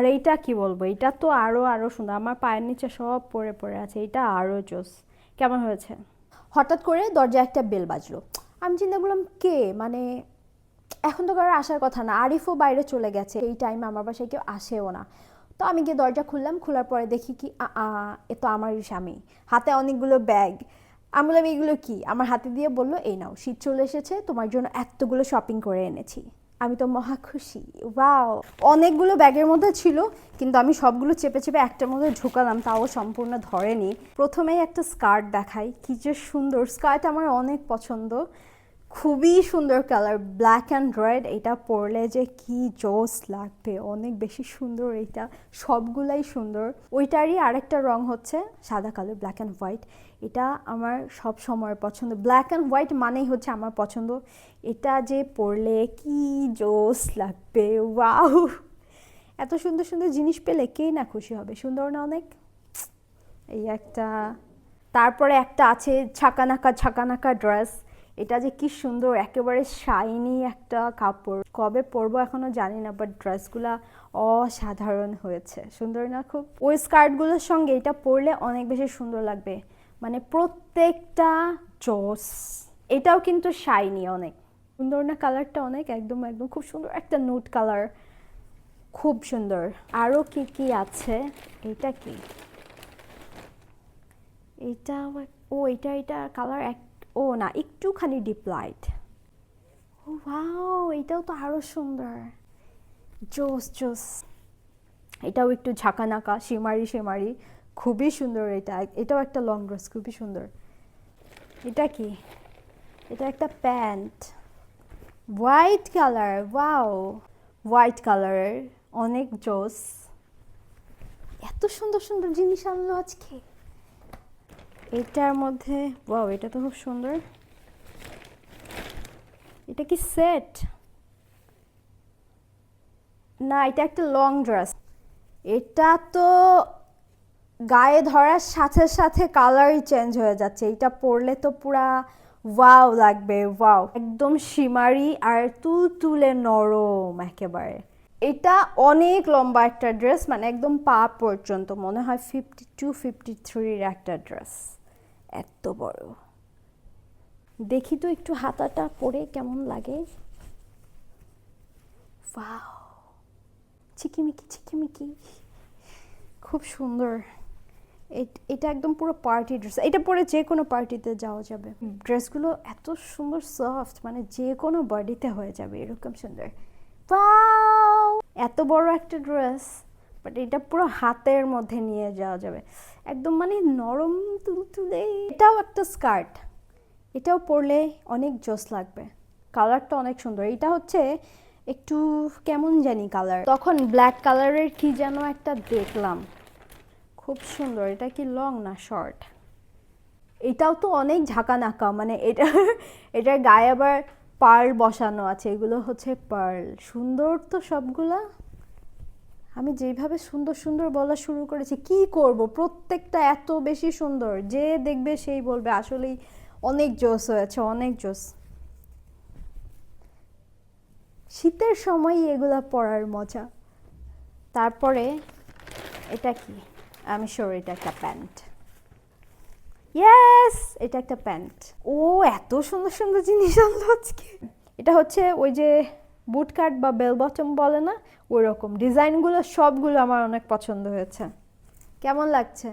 আর এইটা কি বলব? এটা তো আরও আরও সুন্দর। আমার পায়ের নিচে সব পড়ে পড়ে আছে। এটা আরও জোস। কেমন হয়েছে? হঠাৎ করে দরজায় একটা বেল বাজলো। আমি চিন্তা করলাম কে? মানে এখন তো কারও আসার কথা না। আরিফও বাইরে চলে গেছে। এই টাইমে আমার বাসায় কেউ আসেও না। তো আমি গিয়ে দরজা খুললাম। খোলার পরে দেখি কি আ, এ তো আমারই স্বামী। হাতে অনেকগুলো ব্যাগ আমি বললাম এইগুলো কি? আমার হাতে দিয়ে বলল এই নাও। শীত চলে এসেছে। তোমার জন্য এতগুলো শপিং করে এনেছি। আমি তো মহা খুশি, ওয়াও। অনেকগুলো ব্যাগের মধ্যে ছিল, কিন্তু আমি সবগুলো চেপে চেপে একটার মধ্যে ঢুকালাম, তাও সম্পূর্ণ ধরেনি। প্রথমেই একটা স্কার্ট দেখাই, কি যে সুন্দর। স্কার্ট আমার অনেক পছন্দ। খুবই সুন্দর কালার ব্ল্যাক অ্যান্ড রেড এটা পরলে যে কি জোস লাগবে, অনেক বেশি সুন্দর এটা, সবগুলাই সুন্দর। ওইটারই আরেকটা রং হচ্ছে সাদা কালো ব্ল্যাক অ্যান্ড হোয়াইট এটা আমার সব সময় পছন্দ। ব্ল্যাক অ্যান্ড হোয়াইট মানেই হচ্ছে আমার পছন্দ। এটা যে পরলে কি জোস লাগবে, ওয়াও! এত সুন্দর সুন্দর জিনিস পেলে কে না খুশি হবে, সুন্দর না অনেক? এই একটা, তারপরে একটা আছে ছাকানাকা ছাকানাকা ড্রেস এটা যে কি সুন্দর, একেবারে শাইনি একটা কাপড়। কবে পরবো এখনও জানি না বাট ড্রেসগুলা অসাধারণ হয়েছে। সুন্দর না খুব? ওই স্কার্টগুলোর সঙ্গে এটা পরলে অনেক বেশি সুন্দর লাগবে। মানে প্রত্যেকটা জোস এটাও কিন্তু শাইনি অনেক। সুন্দর না কালারটা অনেক? একদম একদম। খুব সুন্দর একটা নোট কালার খুব সুন্দর। আরও কি কি আছে? এটা কি? এটা ও, এটা এটা কালার এক ও না, একটুখানি ডিপ লাইট ও ওয়াও, এটাও তো আরও সুন্দর। জোস জোস। এটাও একটু ঝাঁকানাকা সিমারি সিমারি। খুবই সুন্দর এটা। এটাও একটা লং ড্রেস খুবই সুন্দর। এটা কি? এটা একটা pant. White colour wow. White কালারের অনেক জোস। এত সুন্দর সুন্দর জিনিস আনলো আজকে। এটার মধ্যে ওয়াও এটা তো খুব সুন্দর। এটা কি সেট না, এটা একটা লং ড্রেস এটা তো গায়ে ধরার সাথে সাথে কালারই চেঞ্জ হয়ে যাচ্ছে। এটা পরলে তো পুরা ওয়াও লাগবে ওয়াও একদম শিমারি আর তুল তুলে নরম একেবারে। এটা অনেক লম্বা একটা ড্রেস মানে একদম পা পর্যন্ত। মনে হয় ফিফটি টু ফিফটি থ্রির একটা ড্রেস এত বড়। দেখি তো একটু হাতাটা পরে কেমন লাগে। চিকিমিকি চিকিমিকি খুব সুন্দর। এটা একদম পুরো পার্টি ড্রেস। এটা পরে যে কোনো পার্টিতে যাওয়া যাবে। ড্রেসগুলো এত সুন্দর সফট মানে যে কোনো বডিতে হয়ে যাবে এরকম সুন্দর! এত বড় একটা ড্রেস। বাট এটা পুরো হাতের মধ্যে নিয়ে যাওয়া যাবে। একদম মানে নরম তুলতুলে। এটাও একটা স্কার্ট। এটাও পরলে অনেক জোস লাগবে। কালারটা অনেক সুন্দর। এটা হচ্ছে একটু কেমন জানি কালার। তখন ব্ল্যাক কালারের কি যেন একটা দেখলাম। খুব সুন্দর। এটা কি লং না শর্ট? এটাও তো অনেক ঝাঁকানাকা মানে এটা, এটার গায়ে আবার পার্ল বসানো আছে। এগুলো হচ্ছে পার্ল। সুন্দর তো সবগুলা। আমি যেভাবে সুন্দর সুন্দর বলা শুরু করেছি, কি করব? প্রত্যেকটা এত বেশি সুন্দর, যে দেখবে সেই বলবে, আসলেই অনেক জোস হয়েছে, অনেক জোস। শীতের সময় এগুলা পরার মজা। তারপরে এটা কি? আমি শোর এটা একটা প্যান্ট। ইয়েস এটা একটা প্যান্ট। ও, এত সুন্দর সুন্দর জিনিস আনলো আজকে। এটা হচ্ছে ওই যে বুট কাট বা বেল বটম বলে না ওই রকম ডিজাইনগুলো, সবগুলো আমার অনেক পছন্দ হয়েছে। কেমন লাগছে?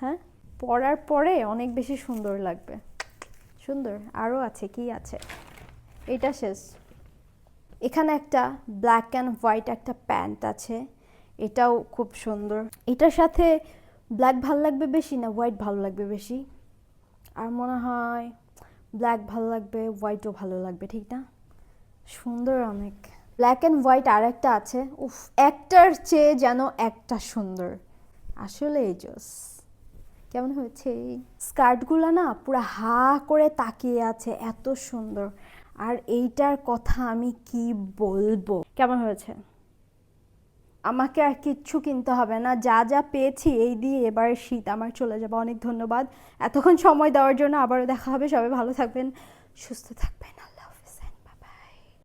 হ্যাঁ? পরার পরে অনেক বেশি সুন্দর লাগবে। সুন্দর? আরও আছে, কি আছে? এটা শেষ। এখানে একটা ব্ল্যাক অ্যান্ড হোয়াইট একটা প্যান্ট আছে। এটাও খুব সুন্দর। এটার সাথে ব্ল্যাক ভালো লাগবে বেশি না হোয়াইট ভালো লাগবে বেশি? আর মনে হয় ব্ল্যাক ভালো লাগবে হোয়াইটও ভালো লাগবে, ঠিক না? সুন্দর অনেক। ব্ল্যাক অ্যান্ড হোয়াইট আর একটা আছে। উফ, একটার চেয়ে যেন একটা সুন্দর। আসলে জোস। কেমন হয়েছে এই? স্কার্টগুলো না পুরো হা করে তাকিয়ে আছে, এত সুন্দর। আর এইটার কথা আমি কি বলব? কেমন হয়েছে? আমাকে আর কিচ্ছু কিনতে হবে না। যা যা পেয়েছি, এই দিয়ে এবার শীত আমার চলে যাবে। অনেক ধন্যবাদ। এতক্ষণ সময় দেওয়ার জন্য আবারও দেখা হবে। সবাই ভালো থাকবেন, সুস্থ থাকবেন।